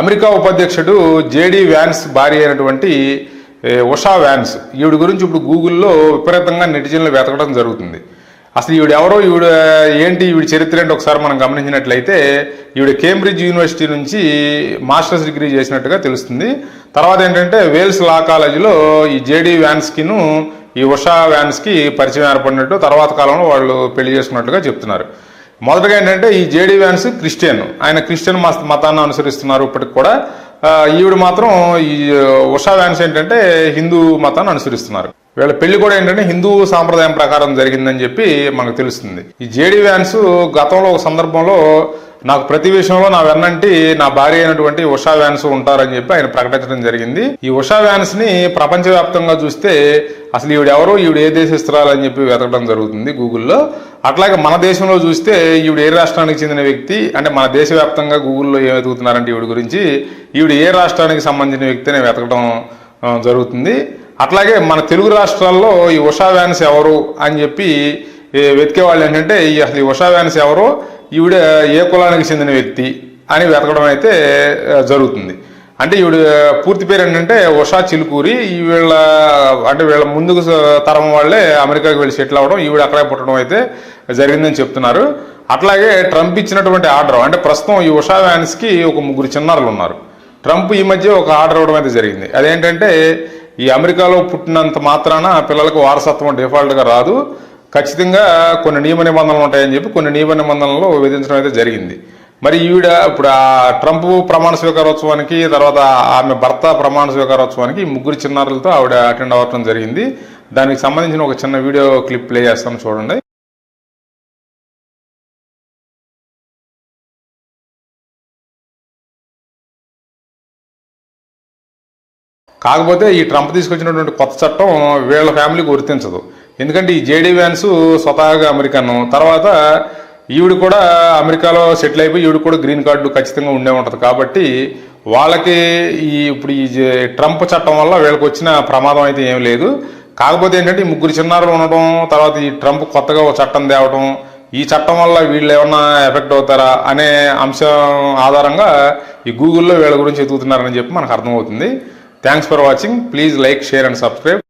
America ఉపాధ్యక్షుడు JD Vance భార్య అయినటువంటి ఉషా వ్యాన్స్ ఈవిడ గురించి ఇప్పుడు గూగుల్లో విపరీతంగా నెటిజన్లు వెతకడం జరుగుతుంది. అసలు ఈవిడ ఎవరో ఈవిడ ఏంటి ఈవిడ చరిత్ర ఏంటి ఒకసారి మనం గమనించినట్లయితే ఈవిడ కేంబ్రిడ్జ్ యూనివర్సిటీ నుంచి మాస్టర్స్ డిగ్రీ చేసినట్టుగా తెలుస్తుంది. తర్వాత ఏంటంటే వేల్స్ లా కాలేజీలో ఈ జేడీ వ్యాన్స్కిను ఈ ఉషా వ్యాన్స్కి పరిచయం ఏర్పడినట్టు తర్వాత కాలంలో వాళ్ళు పెళ్ళి చేసుకున్నట్టుగా చెప్తున్నారు. మొదటగా ఏంటంటే ఈ జేడీ వ్యాన్స్ క్రిస్టియన్. ఆయన క్రిస్టియన్ మతాన్ని అనుసరిస్తున్నారు ఇప్పటికి కూడా. ఈవిడ మాత్రం ఈ ఉషా వ్యాన్స్ ఏంటంటే హిందూ మతాన్ని అనుసరిస్తున్నారు. వీళ్ళ పెళ్ళి కూడా ఏంటంటే హిందూ సాంప్రదాయం ప్రకారం జరిగిందని చెప్పి మనకు తెలుస్తుంది. ఈ జేడీ వ్యాన్స్ గతంలో ఒక సందర్భంలో నాకు ప్రతి విషయంలో నా వెన్నంటి నా భార్య అయినటువంటి ఉషా వ్యాన్స్ ఉంటారని చెప్పి ఆయన ప్రకటించడం జరిగింది. ఈ ఉషా వ్యాన్స్ని ప్రపంచవ్యాప్తంగా చూస్తే అసలు ఈవిడ ఎవరు ఈవిడ ఏ దేశస్తురాలు అని చెప్పి వెతకడం జరుగుతుంది గూగుల్లో. అట్లాగే మన దేశంలో చూస్తే ఈవిడ ఏ రాష్ట్రానికి చెందిన వ్యక్తి అంటే మన దేశవ్యాప్తంగా గూగుల్లో ఏం వెతుకుతున్నారంటే ఈవిడ గురించి ఈవిడ ఏ రాష్ట్రానికి సంబంధించిన వ్యక్తి అని వెతకడం జరుగుతుంది. అట్లాగే మన తెలుగు రాష్ట్రాల్లో ఈ ఉషా వ్యాన్స్ ఎవరు అని చెప్పి వెతికే వాళ్ళు ఏంటంటే ఈ అసలు ఈ ఉషా వ్యాన్స్ ఎవరు ఈవిడ ఏ కులానికి చెందిన వ్యక్తి అని వెతకడం అయితే జరుగుతుంది. అంటే ఈవిడ పూర్తి పేరు ఏంటంటే ఉషా చిలుకూరి. ఈ వీళ్ళ అంటే వీళ్ళ ముందుకు తరం వాళ్ళే అమెరికాకి వెళ్ళి సెటిల్ అవ్వడం ఈవిడ అక్కడే పుట్టడం అయితే జరిగిందని చెప్తున్నారు. అట్లాగే ట్రంప్ ఇచ్చినటువంటి ఆర్డర్ అంటే ప్రస్తుతం ఈ ఉషా వ్యాన్స్కి ఒక ముగ్గురు చిన్నారులు ఉన్నారు. ట్రంప్ ఈ మధ్య ఒక ఆర్డర్ ఇవ్వడం అయితే జరిగింది. అదేంటంటే ఈ అమెరికాలో పుట్టినంత మాత్రాన పిల్లలకు వారసత్వం డిఫాల్ట్గా రాదు. ఖచ్చితంగా కొన్ని నియమ నిబంధనలు ఉంటాయని చెప్పి కొన్ని నియమ నిబంధనలు విధించడం అయితే జరిగింది. మరి ఈవిడ ఇప్పుడు ఆ ట్రంప్ ప్రమాణ స్వీకారోత్సవానికి తర్వాత ఆమె భర్త ప్రమాణ స్వీకారోత్సవానికి ముగ్గురు చిన్నారులతో ఆవిడ అటెండ్ అవ్వటం జరిగింది. దానికి సంబంధించిన ఒక చిన్న వీడియో క్లిప్ ప్లే చేస్తాను చూడండి. కాకపోతే ఈ ట్రంప్ తీసుకొచ్చినటువంటి కొత్త చట్టం వీళ్ళ ఫ్యామిలీకి గుర్తించదు. ఎందుకంటే ఈ జేడీ వ్యాన్స్ స్వతహాగా అమెరికన్ తర్వాత ఈవిడ కూడా అమెరికాలో సెటిల్ అయిపోయి ఈవిడ కూడా గ్రీన్ కార్డు ఖచ్చితంగా ఉండే ఉంటుంది. కాబట్టి వాళ్ళకి ఈ ఇప్పుడు ఈ ట్రంప్ చట్టం వల్ల వీళ్ళకి వచ్చిన ప్రమాదం అయితే ఏం లేదు. కాకపోతే ఏంటంటే ఈ ముగ్గురు చిన్నారులు ఉండడం తర్వాత ఈ ట్రంప్ కొత్తగా ఒక చట్టం తేవడం ఈ చట్టం వల్ల వీళ్ళు ఏమన్నా ఎఫెక్ట్ అవుతారా అనే అంశం ఆధారంగా ఈ గూగుల్లో వీళ్ళ గురించి ఎదుగుతున్నారని చెప్పి మనకు అర్థమవుతుంది. Thanks for watching. Please like share and subscribe.